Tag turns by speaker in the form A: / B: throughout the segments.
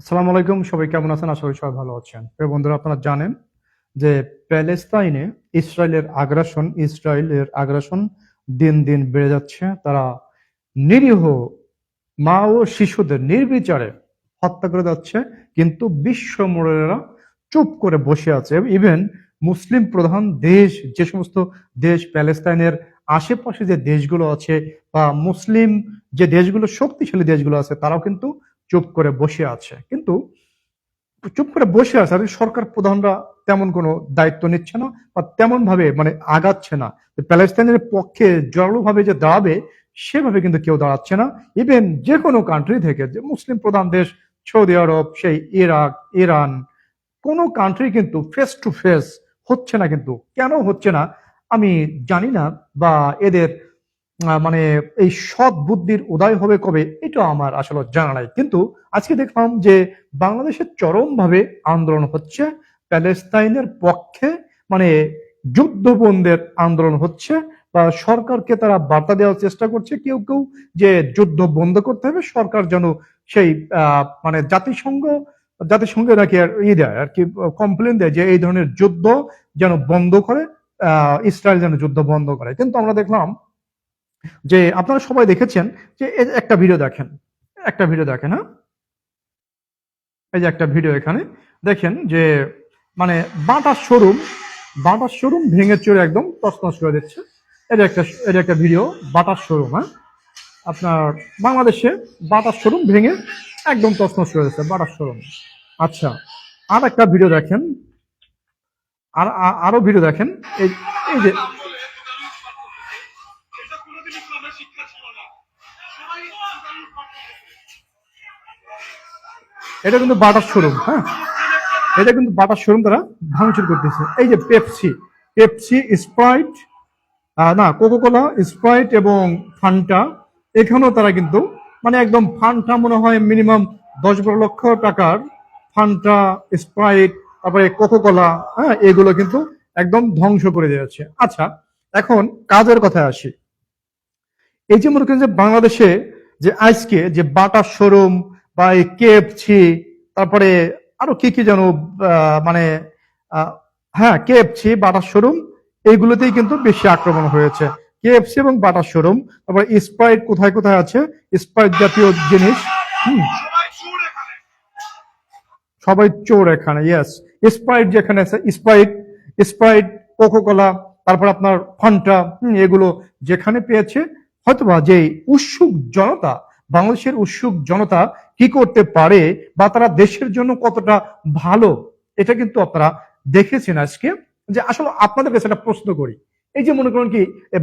A: আসসালামু আলাইকুম, সবাই কেমন আছেন? আশা করি সবাই ভালো আছেন। প্রিয় বন্ধুরা, আপনারা জানেন যে প্যালেস্তাইনে ইসরায়েলের আগ্রাসন ইসরায়েলের আগ্রাসন দিন দিন বেড়ে যাচ্ছে। তারা নিরীহ মা ও শিশুদের নির্বিচারে হত্যা করে যাচ্ছে, কিন্তু বিশ্ব মোড়েরা চুপ করে বসে আছে। ইভেন মুসলিম প্রধান দেশ, যে সমস্ত দেশ প্যালেস্তাইনের আশেপাশে যে দেশগুলো আছে বা মুসলিম যে দেশগুলো শক্তিশালী দেশগুলো আছে, তারাও কিন্তু চুপ করে বসে আছে। কিন্তু চুপ করে বসে আছে আর সরকার প্রধানরা তেমন কোনো দায়িত্ব নিচ্ছে না বা তেমন ভাবে মানে আগাচ্ছে না। প্যালেস্তাইনের পক্ষে জড়োভাবে যে দাঁড়াবে, সেভাবে কিন্তু কেউ দাঁড়াচ্ছে না। ইভেন যে কোনো কান্ট্রি থেকে, যে মুসলিম প্রধান দেশ, সৌদি আরব, সেই ইরাক, ইরান, কোনো কান্ট্রি কিন্তু ফেস টু ফেস হচ্ছে না কিন্তু। কেন হচ্ছে না? আমি জানি না বা এদের মানে এই সৎ বুদ্ধির উদয় হবে কবে এটা আমার আসলে জানা নাই। কিন্তু আজকে দেখলাম যে বাংলাদেশের চরমভাবে আন্দোলন হচ্ছে, প্যালেস্তাইনের পক্ষে মানে যুদ্ধবন্দের আন্দোলন হচ্ছে, বা সরকারকে তারা বার্তা দেওয়ার চেষ্টা করছে, কেউ কেউ যে যুদ্ধ বন্ধ করতে হবে, সরকার যেন সেই মানে জাতিসংঘ, জাতিসংঘে নাকি আর ই দেয়, আর কি কমপ্লেন দেয় যে এই ধরনের যুদ্ধ যেন বন্ধ করে ইসরায়েল যেন যুদ্ধ বন্ধ করে। কিন্তু আমরা দেখলাম যে আপনারা সবাই দেখেছেন যে একটা ভিডিও দেখেন, একটা ভিডিও দেখেন হ্যাঁ? এই যে একটা ভিডিও এখানে, দেখেন যে মানে বাটার শোরুম বাটার শোরুম ভেঙে চড়ে একদম তছনছ করে দিচ্ছে। এটা একটা এটা একটা ভিডিও বাটার শোরুম হ্যাঁ? আপনার বাংলাদেশে বাটার শোরুম ভেঙে একদম তছনছ করে দিচ্ছে বাটার শোরুম। আচ্ছা আর একটা ভিডিও দেখেন, আর, আ- আরও ভিডিও দেখেন, এই এই যে
B: এটা
A: কিন্তু বাটার শোরুম হ্যাঁ? এটা কিন্তু বাটার শোরুম তারা ভাঙচুর করতেছে। এই যে পেপসি পেপসি স্প্রাইট না কোকোকোলা স্প্রাইট এবং ফান্টা এখানেও তারা কিন্তু মানে একদম ফান্টা মনে হয় মিনিমাম দশ বারো লক্ষ টাকার ফান্টা স্প্রাইট তারপরে কোকোকোলা হ্যাঁ এগুলো কিন্তু একদম ধ্বংস করে দিয়েছে আচ্ছা এখন কাজের কথায় আসি। এই যে মনে করেন যে বাংলাদেশে যে আজকে যে বাটার শোরুম বা এই কেএফসি তারপরে আরও কি কি যেন মানে হ্যাঁ কেএফসি বাটার শোরুম, এইগুলোতেই কিন্তু বেশি আক্রমণ হয়েছে। কেএফসি এবং বাটার শোরুম, তারপরে স্প্রাইট কোথায় কোথায় আছে? স্প্রাইট জাতীয় জিনিস, হুম।
B: সবাই
A: চোর এখানে ইয়েস স্প্রাইট যেখানে আছে, স্প্রাইট স্প্রাইট, কোকোকোলা, তারপর আপনার ফান্টা এগুলো যেখানে পেয়েছে, হয়তোবা যে উৎসুক জনতা, বাংলাদেশের উৎসুক জনতা কি করতে পারে বা তারা দেশের জন্য কতটা ভালো, এটা কিন্তু আপনারা দেখেছেন আজকে। যে আসলে আপনাদের কাছে একটা প্রশ্ন করি। এই যে মনে করেন কি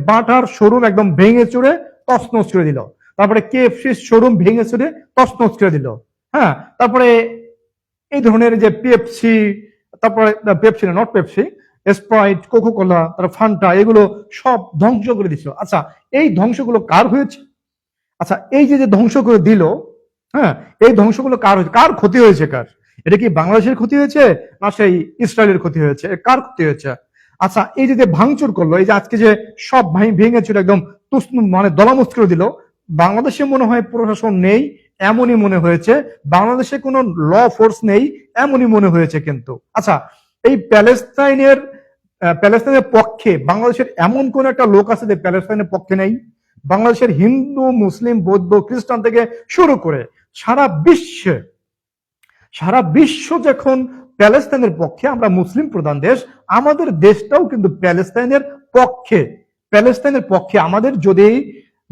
A: বাটার শোরুম একদম ভেঙে চড়ে তছনছ করে দিল। তারপরে কে এফ কেএফসি শোরুম ভেঙে চড়ে তছনছ করে দিল। হ্যাঁ তারপরে এই ধরনের যে পেপসি, তারপরে পেপসি না, not Pepsi, Sprite, Coca Cola, তারপর ফান্টা, এগুলো সব ধ্বংস করে দিছিল। আচ্ছা এই ধ্বংসগুলো কার হয়েছে? আচ্ছা এই যে ধ্বংস করে দিল হ্যাঁ এই ধ্বংসগুলো কার হয়েছে? কার ক্ষতি হয়েছে কার? এটা কি বাংলাদেশের ক্ষতি হয়েছে না সেই ইসরায়েলের ক্ষতি হয়েছে? কার ক্ষতি হয়েছে? আচ্ছা এই যে ভাঙচুর করল, এই যে আজকে যে সব ভাই ভেঙে একদম মানে দলামুচ করে দিল, বাংলাদেশে মনে হয় প্রশাসন নেই, এমনই মনে হয়েছে। বাংলাদেশে কোনো ল ফোর্স নেই, এমনই মনে হয়েছে কিন্তু। আচ্ছা এই প্যালেস্তাইনের প্যালেস্তাইনের পক্ষে বাংলাদেশের এমন কোন একটা লোক আছে যে প্যালেস্তাইনের পক্ষে নেই? বাংলাদেশের হিন্দু, মুসলিম, বৌদ্ধ, খ্রিস্টান থেকে শুরু করে সারা বিশ্বে, সারা বিশ্ব যখন প্যালেস্তাইনের পক্ষে, আমরা মুসলিম প্রধান দেশ, আমাদের দেশটাও কিন্তু প্যালেস্তাইনের পক্ষে। প্যালেস্তাইনের পক্ষে আমাদের যদি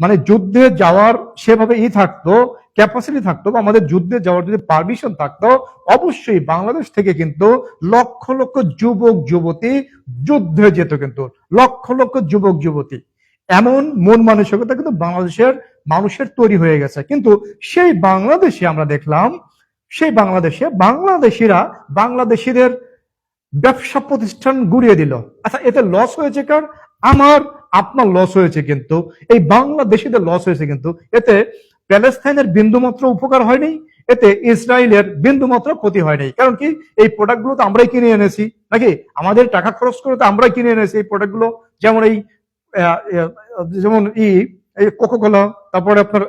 A: মানে যুদ্ধে যাওয়ার সেভাবে ই থাকতো ক্যাপাসিটি থাকতো, বা আমাদের যুদ্ধে যাওয়ার যদি পারমিশন থাকতো, অবশ্যই বাংলাদেশ থেকে কিন্তু লক্ষ লক্ষ যুবক, যুবতী যুদ্ধে যেত কিন্তু। লক্ষ লক্ষ যুবক, যুবতী। এমন মন মানসিকতা কিন্তু বাংলাদেশের মানুষের তৈরি হয়ে গেছে। কিন্তু সেই বাংলাদেশে আমরা দেখলাম, সেই বাংলাদেশে বাংলাদেশিরা বাংলাদেশিদের ব্যবসা প্রতিষ্ঠান গুড়িয়ে দিল। আচ্ছা এতে লস হয়েছে কার? আমার, আপনার লস হয়েছে কিন্তু। এই বাংলাদেশিদের লস হয়েছে কিন্তু। এতে প্যালেস্তাইনের বিন্দুমাত্র উপকার হয়নি, এতে ইসরায়েলের বিন্দুমাত্র ক্ষতি হয়নি। কারণ কি? এই প্রোডাক্টগুলো তো আমরাই কিনে এনেছি। নাকি? আমাদের টাকা খরচ করে তো আমরাই কিনে এনেছি এই প্রোডাক্টগুলো যেমন এই যেমন ই কোকোকোলা তারপরে আপনার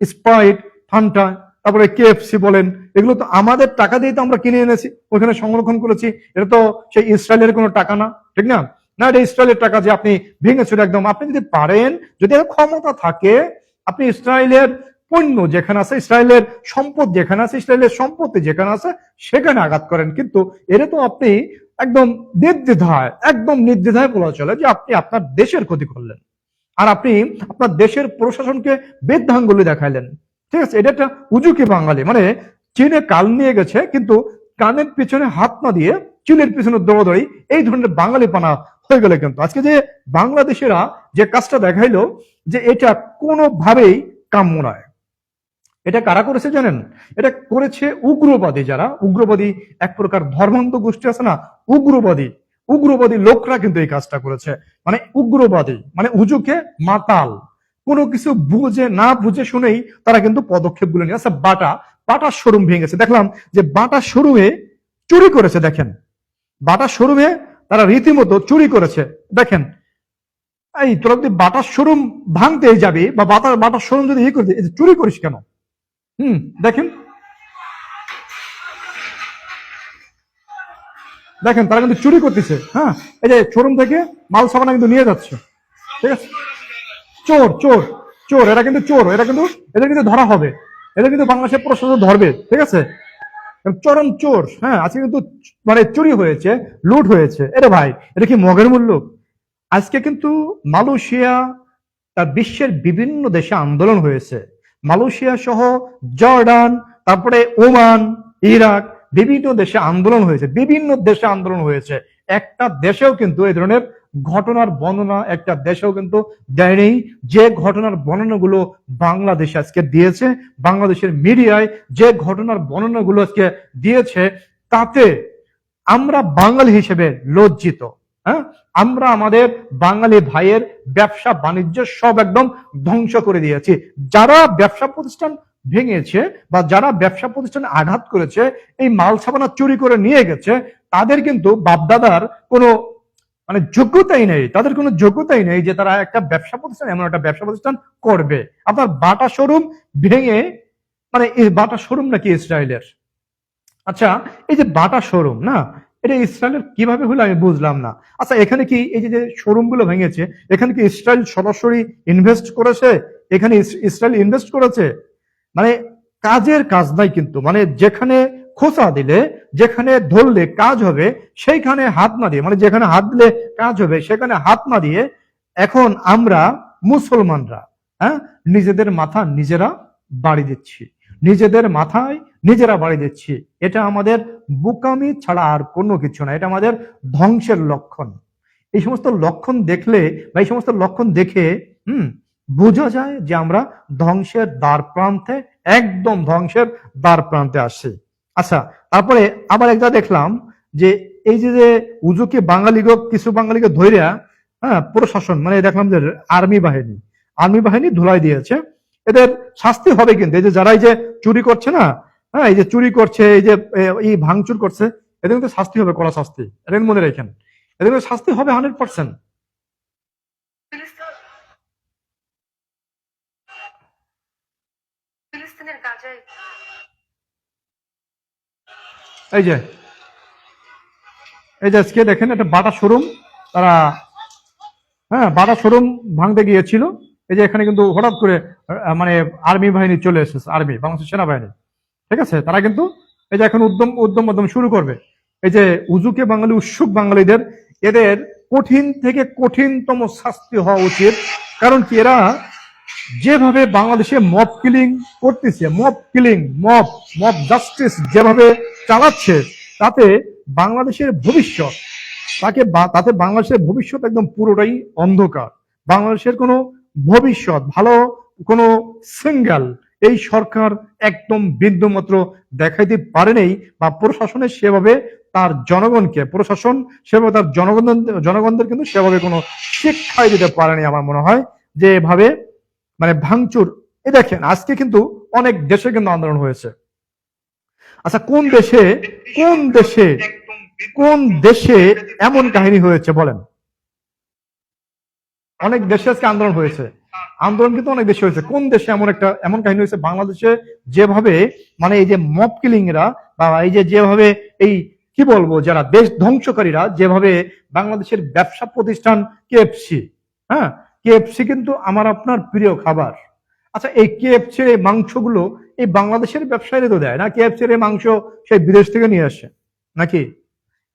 A: স্প্রাইট ফান্টা তারপরে কেএফসি বলেন, এগুলো তো আমাদের টাকা দিয়ে তো আমরা কিনে এনেছি, ওখানে সংরক্ষণ করেছি, এটা তো সেই ইসরায়েলের কোনো টাকা না, ঠিক না? না, এটা ইসরায়েলের টাকা যে আপনি ভেঙেছেন একদম, আপনি যদি পারেন, যদি ক্ষমতা থাকে, আপনি ইসরায়েলের পণ্য যেখানে আছে, ইসরায়েলের সম্পদ যেখানে আছে, ইসরায়েলের সম্পত্তি যেখানে আছে, সেখানে আঘাত করেন, কিন্তু এটা তো আপনি একদম নির্দ্বিধায় একদম নির্দ্বিধায় বলা চলে যে আপনি আপনার দেশের ক্ষতি করলেন। আর আপনি আপনার দেশের প্রশাসনকে বেদাঙ্গুলি দেখাইলেন। ঠিক আছে, এটা একটা উজুকি বাঙালি। মানে চীনে কাল নিয়ে গেছে, কিন্তু কানের পিছনে হাত না দিয়ে চীনের পিছনে দৌড়াদৌড়ি, এই ধরনের বাঙালি পানা হয়ে গেলে কিন্তু। আজকে যে বাংলাদেশেরা যে কাজটা দেখাইলো, যে এটা কোনোভাবেই কাম্য নয়। এটা কারা করেছে জানেন? এটা করেছে উগ্রবাদী যারা। উগ্রবাদী এক প্রকার ধর্মান্ত গোষ্ঠী আছে না? উগ্রবাদী উগ্রবাদী লোকরা কিন্তু এই কাজটা করেছে। মানে উগ্রবাদী মানে উজুকে মাতাল। কোনো কিছু বুঝে না বুঝে শুনেই তারা কিন্তু পদক্ষেপগুলো নিয়ে আচ্ছা বাটা বাটার শোরুম ভেঙেছে দেখলাম যে বাটা শোরুমে চুরি করেছে, দেখেন। বাটা শোরুমে তারা রীতিমতো চুরি করেছে। দেখেন, এই তোরা যদি বাটার শোরুম ভাঙতে যাবি বা বাটার বাটার শোরুম যদি ইয়ে যে চুরি করিস কেন? হুম, দেখেন দেখেন, তারা কিন্তু চুরি করতেছে। হ্যাঁ? এই যে শোরুম থেকে মাল সাবানা কিন্তু নিয়ে যাচ্ছে। ঠিক আছে? চোর চোর চোর, এরা কিন্তু চোর, এরা কিন্তু, এদের কিন্তু ধরা হবে। এদের কিন্তু বাংলাদেশের প্রশাসন ধরবে, ঠিক আছে? চরম চোর হ্যাঁ আজকে কিন্তু মানে চুরি হয়েছে, লুট হয়েছে। এটা ভাই, এটা কি মগের মূল্য? আজকে কিন্তু মালয়েশিয়া, তার বিশ্বের বিভিন্ন দেশে আন্দোলন হয়েছে। মালয়েশিয়া সহ জর্ডান, তারপরে ওমান, ইরাক বিভিন্ন দেশে আন্দোলন হয়েছে, বিভিন্ন দেশে আন্দোলন হয়েছে। একটা দেশেও কিন্তু এই ধরনের ঘটনার বর্ণনা একটা দেশেও কিন্তু দেয়নি। যে ঘটনার বর্ণনাগুলো বাংলাদেশ আজকে দিয়েছে, বাংলাদেশের মিডিয়ায় যে ঘটনার বর্ণনাগুলো আজকে দিয়েছে, তাতে আমরা বাঙালি হিসেবে লজ্জিত হ্যাঁ? আমরা আমাদের বাঙালি ভাইয়ের ব্যবসা বাণিজ্য সব একদম ধ্বংস করে দিয়েছি। যারা ব্যবসা প্রতিষ্ঠান ভেঙেছে বা যারা ব্যবসা প্রতিষ্ঠানে আঘাত করেছে, এই মাল সাবানা চুরি করে নিয়ে গেছে, তাদের কিন্তু বাপদাদার কোনো মানে যোগ্যতাই নেই, তাদের কোনো যোগ্যতাই নেই যে তারা একটা ব্যবসা প্রতিষ্ঠান, এমন একটা ব্যবসা প্রতিষ্ঠান করবে। আপনার বাটা শোরুম ভেঙে মানে এই বাটা শোরুম নাকি ইসরায়েলের? আচ্ছা এই যে বাটা শোরুম, না? এটা ইসরায়েলের কীভাবে হলো আমি বুঝলাম না। আচ্ছা এখানে কি এই যে শোরুমগুলো ভেঙেছে, এখানে কি ইসরায়েল সরাসরি ইনভেস্ট করেছে? এখানে ইস- ইসরায়েল ইনভেস্ট করেছে? মানে কাজের কাজ নাই কিন্তু মানে যেখানে খোসা দিলে, যেখানে ধরলে কাজ হবে, সেইখানে হাত না দিয়ে মানে যেখানে হাত দিলে কাজ হবে, সেখানে হাত না দিয়ে এখন আমরা মুসলমানরা হ্যাঁ নিজেদের মাথা নিজেরা বাড়ি দিচ্ছি। নিজেদের মাথায় নিজেরা বাড়ি দিচ্ছি। এটা আমাদের বোকামি ছাড়া আর কোনো কিছু না, এটা আমাদের ধ্বংসের লক্ষণ। এই সমস্ত লক্ষণ দেখলে বা এই সমস্ত লক্ষণ দেখে, হুম বোঝা যায় যে আমরা ধ্বংসের দ্বার প্রান্তে, একদম ধ্বংসের দ্বার প্রান্তে আসছি। আচ্ছা তারপরে আবার একটা দেখলাম যে এই যে যে উজুকে বাঙালিকে কিছু বাঙালিকে ধৈর্যা হ্যাঁ প্রশাসন মানে দেখলাম যে আর্মি বাহিনী আর্মি বাহিনী ধুলাই দিয়েছে। এদের শাস্তি হবে কিন্তু, এই যে যারা এই যে চুরি করছে না হ্যাঁ এই যে চুরি করছে, এই যে এই ভাঙচুর করছে, এদের কিন্তু শাস্তি হবে, কড়া শাস্তি। এটা মনে রেখেন। এদের শাস্তি হবে হান্ড্রেড পার্সেন্ট
C: ফিলিস্তিনের গাজায়
A: এই যে এই যে আজকে দেখেন একটা বাটা শোরুম, তারা হ্যাঁ বাটা শোরুম ভাঙতে গিয়েছিল। এই যে এখানে কিন্তু হঠাৎ করে মানে আর্মি বাহিনী চলে এসেছে, আর্মি বাংলাদেশ সেনাবাহিনী। ঠিক আছে? তারা কিন্তু এই যে এখন উদ্যম উদ্যম উদ্যম শুরু করবে। এই যে উজুকে বাঙালি, উৎসুক বাঙালিদের, এদের কঠিন থেকে কঠিনতম শাস্তি হওয়া উচিত। কারণ কি এরা যেভাবে বাংলাদেশে মব কিলিং করতেছে mob killing mob mob justice যেভাবে চালাচ্ছে, তাতে বাংলাদেশের ভবিষ্যৎ, তাকে তাতে বাংলাদেশের ভবিষ্যৎ একদম পুরোটাই অন্ধকার। বাংলাদেশের কোনো ভবিষ্যৎ, ভালো কোনো সিঙ্গেল এই সরকার একদম বিন্দুমাত্র দেখাইতে পারেনি বা প্রশাসনের সেভাবে তার জনগণকে, প্রশাসন সেভাবে তার জনগণ জনগণদের কিন্তু সেভাবে কোনো শিক্ষাই দিতে পারেনি আমার মনে হয় যে এভাবে মানে ভাঙচুর। এ দেখেন, আজকে কিন্তু অনেক দেশে কিন্তু আন্দোলন হয়েছে। আচ্ছা কোন দেশে কোন দেশে কোন দেশে এমন কাহিনী হয়েছে বলেন? অনেক দেশে আজকে আন্দোলন হয়েছে। আন্দোলন কিন্তু অনেক দেশে হয়েছে। কোন দেশে এমন একটা, এমন কাহিনী হয়েছে? বাংলাদেশে যেভাবে মানে এই যে মব কিলিংরা বা এই যে যেভাবে এই, কি বলব, যারা দেশ ধ্বংসকারীরা যেভাবে বাংলাদেশের ব্যবসা প্রতিষ্ঠান কেএফসি হ্যাঁ কেএফসি কিন্তু আমার আপনার প্রিয় খাবার। আচ্ছা এই কেএফসির এই মাংসগুলো এই বাংলাদেশের ব্যবসায়ীরা তো দেয় না? কেএফসির এই মাংস সেই বিদেশ থেকে নিয়ে আসে, নাকি?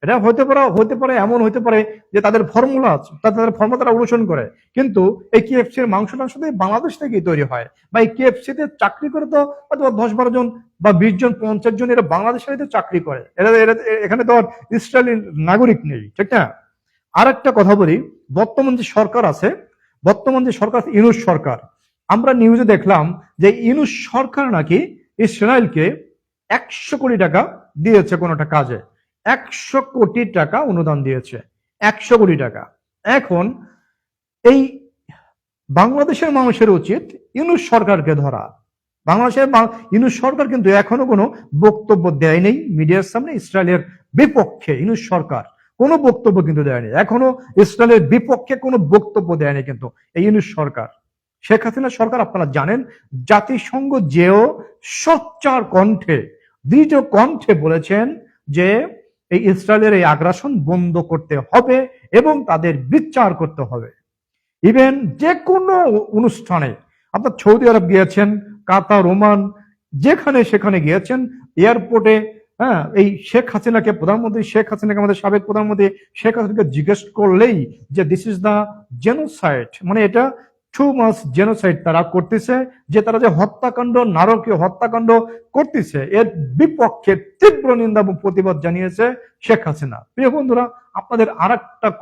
A: এটা হতে পারে হতে পারে, এমন হতে পারে যে তাদের ফর্মুলা আছে, তা তাদের ফর্মুলা তারা অনুসরণ করে। কিন্তু এই কেএফসির মাংস তো বাংলাদেশ থেকেই তৈরি হয় বা এই কেএফসি তে চাকরি করে তো অথবা দশ বারো জন বা বিশ জন, পঞ্চাশ জন এরা বাংলাদেশের চাকরি করে। এরা এরা, এখানে তো আর ইসরায়েলি নাগরিক নেই, ঠিক না? আর একটা কথা বলি, বর্তমান যে সরকার আছে বর্তমান যে সরকার ইউনুস সরকার, আমরা নিউজে দেখলাম যে ইউনুস সরকার নাকি ইসরায়েলকে একশো কোটি টাকা দিয়েছে কোনো একটা কাজে। একশো কোটি টাকা অনুদান দিয়েছে। একশো কোটি টাকা। এখন এই বাংলাদেশের মানুষের উচিত ইউনুস সরকারকে ধরা। বাংলাদেশের ইউনুস সরকার কিন্তু এখনও কোনো বক্তব্য দেয়নি, মিডিয়ার সামনে ইসরায়েলের বিপক্ষে ইউনুস সরকার। কোনো বক্তব্য কিন্তু দেয়নি। এখনও ইসরায়েলের বিপক্ষে কোনো বক্তব্য দেয়নি কিন্তু এই ইউনুস সরকার। শেখ হাসিনা সরকার, আপনারা জানেন, জাতিসংঘ যেও সচ্চার কণ্ঠে, দৃঢ় কণ্ঠে বলেছেন যে এই ইসরায়েলের এই আগ্রাসন বন্ধ করতে হবে এবং তাদের বিচার করতে হবে। ইভেন যে কোনো অনুষ্ঠানে, আপনার সৌদি আরব গিয়েছেন, কাতার, ওমান, যেখানে সেখানে গিয়েছেন, এয়ারপোর্টে হ্যাঁ এই শেখ হাসিনাকে, প্রধানমন্ত্রী শেখ হাসিনাকে, আমাদের সাবেক প্রধানমন্ত্রী শেখ হাসিনাকে জিজ্ঞেস করলেই যে দিস ইজ দা জেনোসাইড মানে এটা টু মাস জেনোসাইড তারা করতেছে, যে তারা যে হত্যাকাণ্ড, নারকীয় হত্যাকাণ্ড করতেছে, এর বিপক্ষে তীব্র নিন্দা প্রতিবাদ জানিয়েছে শেখ হাসিনা। প্রিয় বন্ধুরা, আপনাদের আর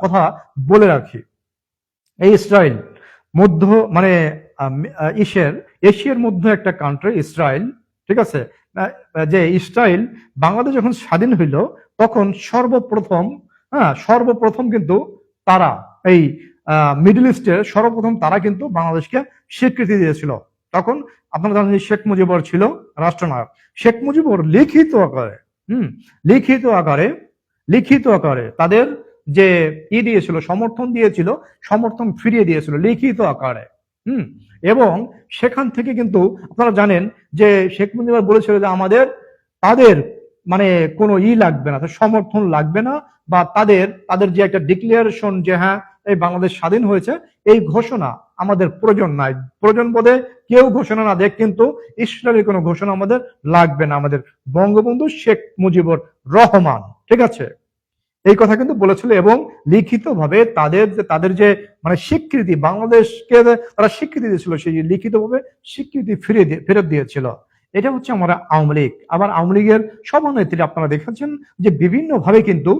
A: কথা বলে রাখি। এই ইসরায়েল মধ্য মানে ইসের, এশিয়ার মধ্যে একটা কান্ট্রি ইসরায়েল ঠিক আছে? যে ইসরায়েল বাংলাদেশ যখন স্বাধীন হইল, তখন সর্বপ্রথম হ্যাঁ সর্বপ্রথম কিন্তু তারা, এই মিডল ইস্টের সর্বপ্রথম তারা কিন্তু বাংলাদেশকে স্বীকৃতি দিয়েছিল। তখন আপনারা জানেন শেখ মুজিবর ছিল রাষ্ট্রনায়ক। শেখ মুজিবর লিখিত আকারে, হুম, লিখিত আকারে লিখিত আকারে তাদের যে ই দিয়েছিল, সমর্থন দিয়েছিল, সমর্থন ফিরিয়ে দিয়েছিল লিখিত আকারে, হুম এবং সেখান থেকে কিন্তু আপনারা জানেন যে শেখ মুজিবুর বলেছিল যে আমাদের, তাদের মানে কোনো ই লাগবে না সমর্থন লাগবে না বা তাদের তাদের যে একটা ডিক্লিয়ারেশন যে হ্যাঁ এই বাংলাদেশ স্বাধীন হয়েছে, এই ঘোষণা আমাদের প্রয়োজন নাই। প্রয়োজন বোধে কেউ ঘোষণা না দেখ কিন্তু ইসরায়েলের কোনো ঘোষণা আমাদের লাগবে না, আমাদের বঙ্গবন্ধু শেখ মুজিবুর রহমান। ঠিক আছে? এই কথা কিন্তু বলেছিল এবং লিখিতভাবে তাদের যে তাদের যে মানে স্বীকৃতি, বাংলাদেশকে তারা স্বীকৃতি দিয়েছিল, সেই লিখিতভাবে স্বীকৃতি ফিরে দিয়ে, ফেরত দিয়েছিল। এটা হচ্ছে আমরা আওয়ামী লীগ। আবার আওয়ামী লীগের সভানেত্রী আপনারা দেখেছেন যে বিভিন্ন ভাবে কিন্তু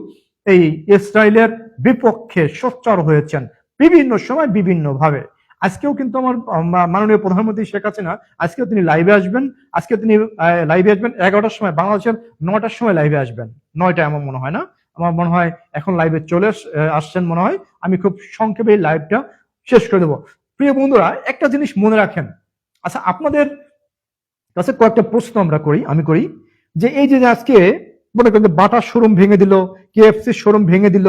A: এই ইসরায়েলের বিপক্ষে সোচ্চার হয়েছেন, বিভিন্ন সময় বিভিন্ন ভাবে আজকেও কিন্তু আমার মাননীয় প্রধানমন্ত্রী শেখ হাসিনা, আজকেও তিনি লাইভে আসবেন আজকে তিনি লাইভে আসবেন এগারোটার সময়, বাংলাদেশের নটার সময় লাইভে আসবেন। নয়টা আমার মনে হয় না। আমার মনে হয় এখন লাইভে চলে আসছেন মনে হয়। আমি খুব সংক্ষেপে লাইভটা শেষ করে দেবো। প্রিয় বন্ধুরা, একটা জিনিস মনে রাখেন। আচ্ছা আপনাদের কাছে কয়েকটা প্রশ্ন আমরা করি, আমি করি। যে এই যে আজকে মনে করেন বাটার শোরুম ভেঙে দিল কেএফসি শোরুম ভেঙে দিল,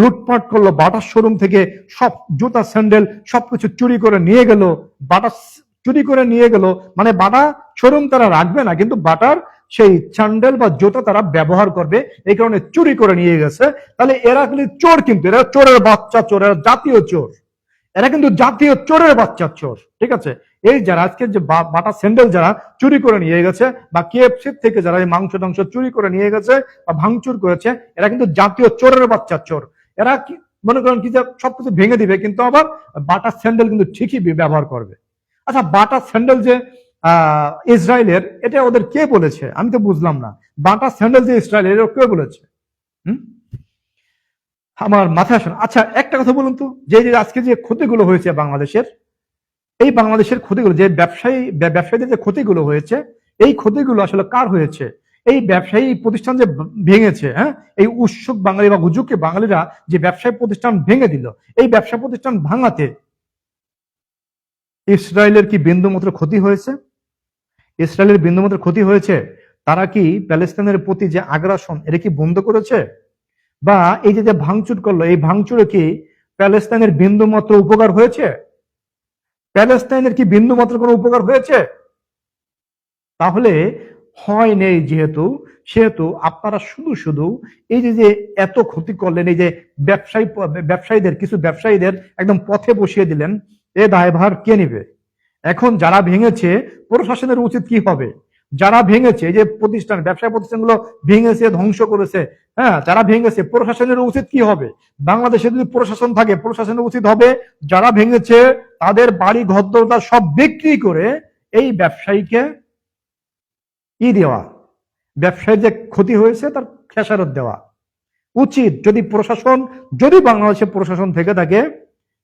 A: লুটপাট করল, বাটার শোরুম থেকে সব জুতা, স্যান্ডেল সবকিছু চুরি করে নিয়ে গেল বাটা চুরি করে নিয়ে গেল। মানে বাটা শোরুম তারা রাখবে না, কিন্তু বাটার সেই স্যান্ডেল বা জুতা তারা ব্যবহার করবে, এই কারণে চুরি করে নিয়ে গেছে। তাহলে এরা কিন্তু চোর কিন্তু, এরা চোরের বাচ্চা চোর, এরা জাতীয় চোর। এরা কিন্তু জাতীয় চোরের বাচ্চা চোর, ঠিক আছে? এই যারা আজকে যে বাটা স্যান্ডেল যারা চুরি করে নিয়ে গেছে, বা কেএফসি থেকে যারা এই মাংস টাংস চুরি করে নিয়ে গেছে, বা ভাঙচুর করেছে, এরা কিন্তু জাতীয় চোরের বাচ্চা চোর। এরা কি মনে করেন কি যে সবকিছু ভেঙে দিবে, কিন্তু আবার বাটা স্যান্ডেল কিন্তু ঠিকই ব্যবহার করবে। আচ্ছা বাটা স্যান্ডেল যে ইসরায়েলের, এটা ওদের কে বলেছে? আমি তো বুঝলাম না। বাটা স্যান্ডেল যে ইসরায়েলের এটা কে বলেছে? আমার মাথায় আসে আচ্ছা একটা কথা বলুন তো, যে আজকে যে ক্ষতিগুলো হয়েছে বাংলাদেশের, এই বাংলাদেশের ক্ষতিগুলো, যে ব্যবসায়ী ব্যবসায়ীদের যে ক্ষতিগুলো হয়েছে, এই ক্ষতিগুলো আসলে কার হয়েছে? এই ব্যবসায়ী প্রতিষ্ঠান যে ভেঙেছে হ্যাঁ এই উৎসুক বাঙালি বা হুজুকে বাঙালিরা যে ব্যবসায়ী প্রতিষ্ঠান ভেঙে দিল, এই ব্যবসা প্রতিষ্ঠান ভাঙাতে ইসরায়েলের কি বিন্দুমাত্র ক্ষতি হয়েছে? ইসরায়েলের বিন্দুমাত্র ক্ষতি হয়েছে, তারা কি প্যালেস্তাইনের প্রতি যে আগ্রাসন, এটা কি বন্ধ করেছে? বা এই যে ভাঙচুর করল, এই ভাঙচুরে কি প্যালেস্তাইনের বিন্দুমাত্র উপকার হয়েছে? প্যালেস্তাইনের কি বিন্দু মাত্র কোনো উপকার হয়েছে? তাহলে হয় নেই যেহেতু, সেহেতু আপনারা শুধু শুধু এই যে যে এত ক্ষতি করলেন, এই যে ব্যবসায়ী, ব্যবসায়ীদের, কিছু ব্যবসায়ীদের একদম পথে বসিয়ে দিলেন, এ দায়ভার কে নেবে? এখন যারা ভেঙেছে, প্রশাসনের উচিত কি হবে? যারা ভেঙেছে যে প্রতিষ্ঠান, ব্যবসায় প্রতিষ্ঠানগুলো ভেঙেছে, ধ্বংস করেছে হ্যাঁ যারা ভেঙেছে, প্রশাসনের উচিত কি হবে? বাংলাদেশে যদি প্রশাসন থাকে, প্রশাসনের উচিত হবে, যারা ভেঙেছে, তাদের বাড়ি, ঘরদরজা সব বিক্রি করে এই ব্যবসায়ীকে ই দেওয়া। ব্যবসায় যে ক্ষতি হয়েছে, তার খেসারত দেওয়া। উচিত যদি প্রশাসন, যদি বাংলাদেশে প্রশাসন থেকে থাকে,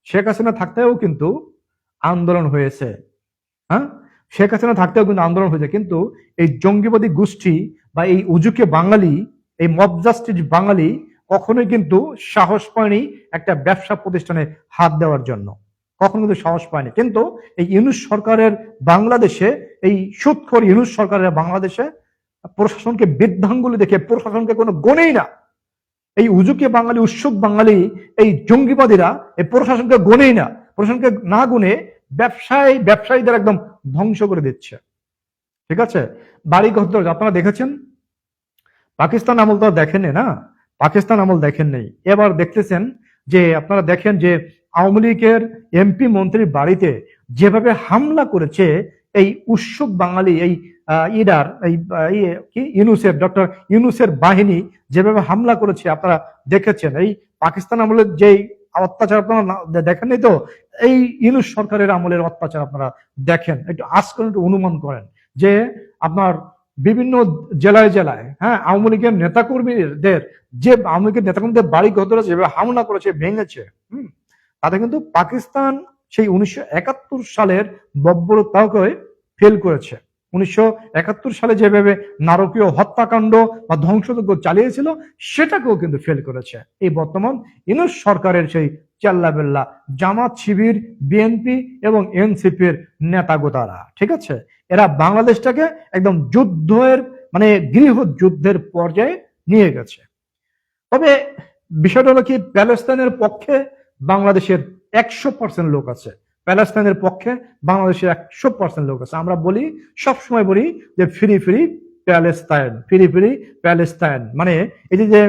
A: শেখ হাসিনা থাকতেও কিন্তু আন্দোলন হয়েছে। হ্যাঁ? শেখ হাসিনা থাকতেও কিন্তু আন্দোলন হয়েছে। কিন্তু এই জঙ্গিবাদী গোষ্ঠী বা এই উজুকে বাঙালি, এই মব জাস্টিস বাঙালি কখনোই কিন্তু সাহস পায়নি একটা ব্যবসা প্রতিষ্ঠানে হাত দেওয়ার জন্য। কখনো কিন্তু সাহস পায়নি। কিন্তু এই ইউনুস সরকারের বাংলাদেশে, এই সুৎখর ইউনুস সরকারের বাংলাদেশে প্রশাসনকে বৃদ্ধাঙ্গুলি দেখে প্রশাসনকে কোনো গণেই না। এই উজুকে বাঙালি, উৎসুক বাঙালি, এই জঙ্গিবাদীরা এই প্রশাসনকে গণেই না। প্রশাসনকে না গুনে ব্যবসায়ী ব্যবসায়ীদের একদম ধ্বংস করে দিচ্ছে। ঠিক আছে? বাড়ি ঘর আপনারা দেখেছেন? পাকিস্তান আমল তো দেখেননি না পাকিস্তান আমল দেখেন নেই। এবার দেখতেছেন যে আপনারা দেখেন যে আওয়ামী লীগের এমপি মন্ত্রীর বাড়িতে যেভাবে হামলা করেছে এই উৎসুক বাঙালি এই ইডার এই ইয়ে, কি? ইউনুসের ডক্টর ইউনুসের বাহিনী যেভাবে হামলা করেছে আপনারা দেখেছেন। এই পাকিস্তান আমলের যেই অত্যাচার আপনারা দেখেননি তো? এই ইউনুস সরকারের আমলের অত্যাচার আপনারা দেখেন। একটু আজ করেন একটু অনুমান করেন যে আপনার বিভিন্ন জেলায় জেলায় হ্যাঁ আওয়ামী লীগের নেতাকর্মীদের যে আওয়ামী লীগের নেতাকর্মীদের বাড়ি ঘর যেভাবে হামলা করেছে, ভেঙেছে, হম, তাতে কিন্তু পাকিস্তান সেই উনিশশো একাত্তর সালের বব্বরতাকে ফেল করেছে। উনিশশো একাত্তর সালে যেভাবে নারকীয় হত্যাকাণ্ড বা ধ্বংসযজ্ঞ চালিয়েছিল, সেটাকেও কিন্তু ফেল করেছে। এই বর্তমান ইনুস সরকারের সেই চেল্লাবেল্লা জামাত শিবির বিএনপি এবং এনসিপির নেতাগোতারা, ঠিক আছে? এরা বাংলাদেশটাকে একদম যুদ্ধের মানে গৃহ যুদ্ধের পর্যায়ে নিয়ে গেছে। তবে বিষয়টা হলো কি, প্যালেস্তাইনের পক্ষে বাংলাদেশের একশো পার্সেন্ট লোক আছে। প্যালেস্তাইনের পক্ষে বাংলাদেশের একশো পার্সেন্ট লোক আছে। আমরা বলি, সবসময় বলি যে free free Palestine, free free Palestine. মানে যে যে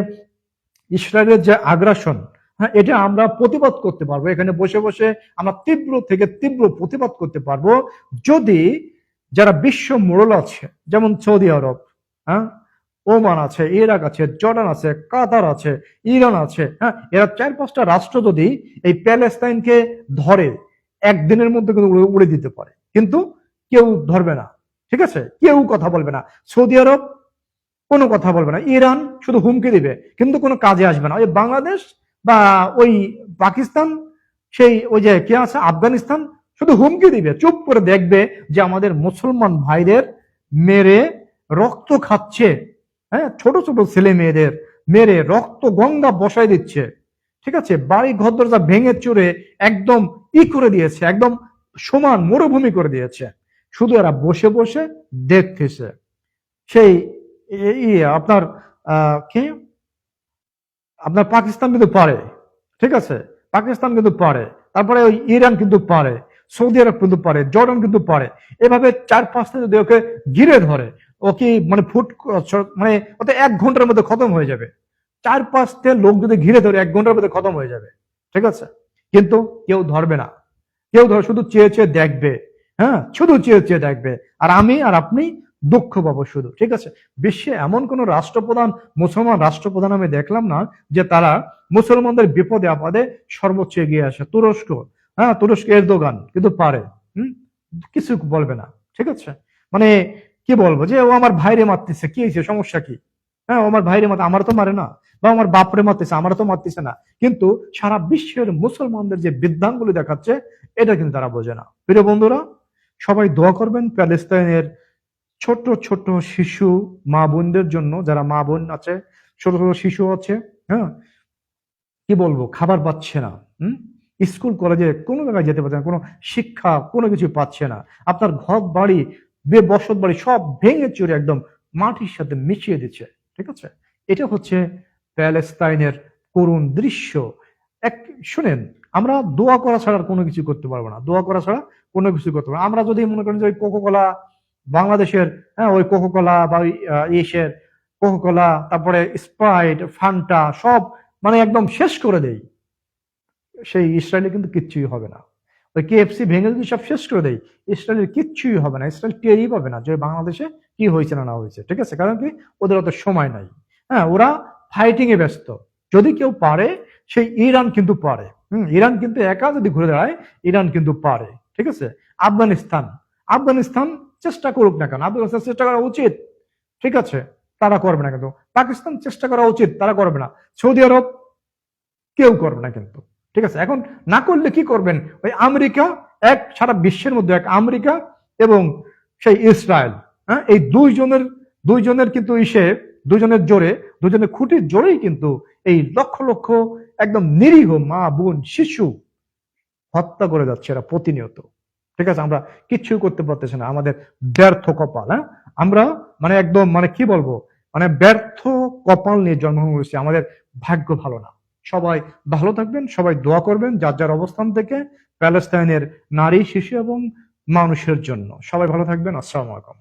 A: ইসরায়েলের যে আগ্রাসন হ্যাঁ এটা আমরা প্রতিবাদ করতে পারব। এখানে বসে বসে আমরা তীব্র থেকে তীব্র প্রতিবাদ করতে পারব। যদি যারা বিশ্ব মোড়ল আছে, যেমন সৌদি আরব হ্যাঁ ওমান আছে, ইরাক আছে, জর্ডান আছে, কাতার আছে, ইরান আছে হ্যাঁ এরা চার পাঁচটা রাষ্ট্র যদি এই প্যালেস্তাইনকে ধরে একদিনের মধ্যে কিন্তু উড়ে- দিতে পারে। কিন্তু কেউ ধরবে না। ঠিক আছে? কেউ কথা বলবে না। সৌদি আরব কোনো কথা বলবে না। ইরান শুধু হুমকি দিবে। কিন্তু কোনো কাজে আসবে না। ওই বাংলাদেশ বা ওই পাকিস্তান, সেই ওই যে কে আছে? আফগানিস্তান শুধু হুমকি দিবে। চুপ করে দেখবে যে আমাদের মুসলমান ভাইদের মেরে রক্ত খাচ্ছে। হ্যাঁ? ছোট ছোট ছেলে মেয়েদের মেরে রক্ত গঙ্গা বসাই দিচ্ছে। ঠিক আছে? বাড়ি ঘর দরজা ভেঙে চুরে একদম ই করে দিয়েছে, একদম সমান মরুভূমি করে দিয়েছে। শুধু এরা বসে বসে দেখতেছে। সেই ইয়ে আপনার কি? আপনার পাকিস্তান কিন্তু পারে, ঠিক আছে? পাকিস্তান কিন্তু পারে। তারপরে ওই ইরান কিন্তু পারে, সৌদি আরব কিন্তু পারে, জর্ডান কিন্তু পারে। এভাবে চার পাঁচটা যদি ওকে ঘিরে ধরে, ও কি মানে ফুট মানে ওতে এক ঘণ্টার মধ্যে খতম হয়ে যাবে। চার পাঁচটা লোক যদি ঘিরে ধরে, এক ঘণ্টার মধ্যে খতম হয়ে যাবে। ঠিক আছে? কিন্তু কেউ ধরবে না। কেউ ধর, শুধু চেয়ে চেয়ে দেখবে। হ্যাঁ? শুধু চেয়ে চেয়ে দেখবে। আর আমি আর আপনি দুঃখ পাবো শুধু। ঠিক আছে? বিশ্বে এমন কোন রাষ্ট্রপ্রধান, মুসলমান রাষ্ট্রপ্রধান আমি দেখলাম না, যে তারা মুসলমানদের বিপদে, আপদে সর্বোচ্চ এগিয়ে আসে। তুরস্ক। হ্যাঁ তুরস্ক এরদোগান, কিন্তু পারে। হুম? কিছু বলবে না। ঠিক আছে? মানে কি বলব যে, ও আমার ভাইরে মারতেছে। কি হয়েছে? সমস্যা কি? হ্যাঁ ও আমার ভাইরে মারতে আমার তো মারে না। বা আমার বাপরে মারতেছে আমার তো মারতেছে না। কিন্তু সারা বিশ্বের মুসলমানদের যে বৃদ্ধাঙ্গুলি দেখাচ্ছে, এটা কিন্তু তারা বোঝে না। প্রিয় বন্ধুরা, সবাই দোয়া করবেন প্যালেস্তাইনের ছোট ছোট শিশু মা বোনদের জন্য, যারা মা বোন আছে, ছোট ছোট শিশু আছে হ্যাঁ? কি বলব, খাবার পাচ্ছে না, হুম? স্কুল, কলেজে কোনো জায়গায় যেতে পারছে না, কোনো শিক্ষা, কোনো কিছু পাচ্ছে না। আপনার ঘর, বাড়ি, বে, বসত বাড়ি সব ভেঙে চুরে একদম মাটির সাথে মিশিয়ে দিচ্ছে, ঠিক আছে? এটা হচ্ছে প্যালেস্তাইনের করুণ দৃশ্য। এক, শুনেন, আমরা দোয়া করা ছাড়া কোনো কিছু করতে পারব না। দোয়া করা ছাড়া কোনো কিছু করতে পারব আমরা যদি মনে করেন যে ওই কোকোকোলা বাংলাদেশের হ্যাঁ ওই কোকোকোলা বা ওই এশিয়ার কোকোকোলা তারপরে স্প্রাইট ফান্টা সব মানে একদম শেষ করে দেই। সেই ইসরায়েলে কিন্তু কিচ্ছুই হবে না। ওই কেএফসি ভেঙে যদি সব শেষ করে দেয় ইসরায়েলের কিচ্ছুই হবে না। ইসরায়েল টেরই পাবে না যে বাংলাদেশে কি হয়েছে না না হয়েছে। ঠিক আছে? কারণ কি? ওদের অত সময় নাই। হ্যাঁ ওরা ফাইটিং এ ব্যস্ত। যদি কেউ পারে, সেই ইরান কিন্তু পারে। হম, ইরান কিন্তু একা যদি ঘুরে দাঁড়ায়, ইরান কিন্তু পারে। ঠিক আছে? আফগানিস্তান। আফগানিস্তান চেষ্টা করুক না কেন। আফগানিস্তান চেষ্টা করা উচিত। ঠিক আছে? তারা করবে না কিন্তু। পাকিস্তান চেষ্টা করা উচিত। তারা করবে না। সৌদি আরব কেউ করবে না কিন্তু। ঠিক আছে? এখন না করলে কি করবেন? ওই আমেরিকা এক, সারা বিশ্বের মধ্যে এক আমেরিকা এবং সেই ইসরায়েল। হ্যাঁ এই দুইজনের দুইজনের কিন্তু ইসে দুজনের জোরে দুজনের খুঁটির জোরেই কিন্তু এই লক্ষ লক্ষ একদম নিরীহ মা, বোন, শিশু হত্যা করে যাচ্ছে এরা প্রতিনিয়ত। ঠিক আছে, আমরা কিচ্ছু করতে পারতেছি না, আমাদের ব্যর্থ কপাল হ্যাঁ? আমরা মানে একদম মানে কি বলব? মানে ব্যর্থ কপাল নিয়ে জন্মগ্রহণ করেছি, আমাদের ভাগ্য ভালো না। সবাই ভালো থাকবেন, সবাই দোয়া করবেন, যার যার অবস্থান থেকে প্যালেস্তাইনের নারী, শিশু এবং মানুষের জন্য। সবাই ভালো থাকবেন, আসসালামু আলাইকুম।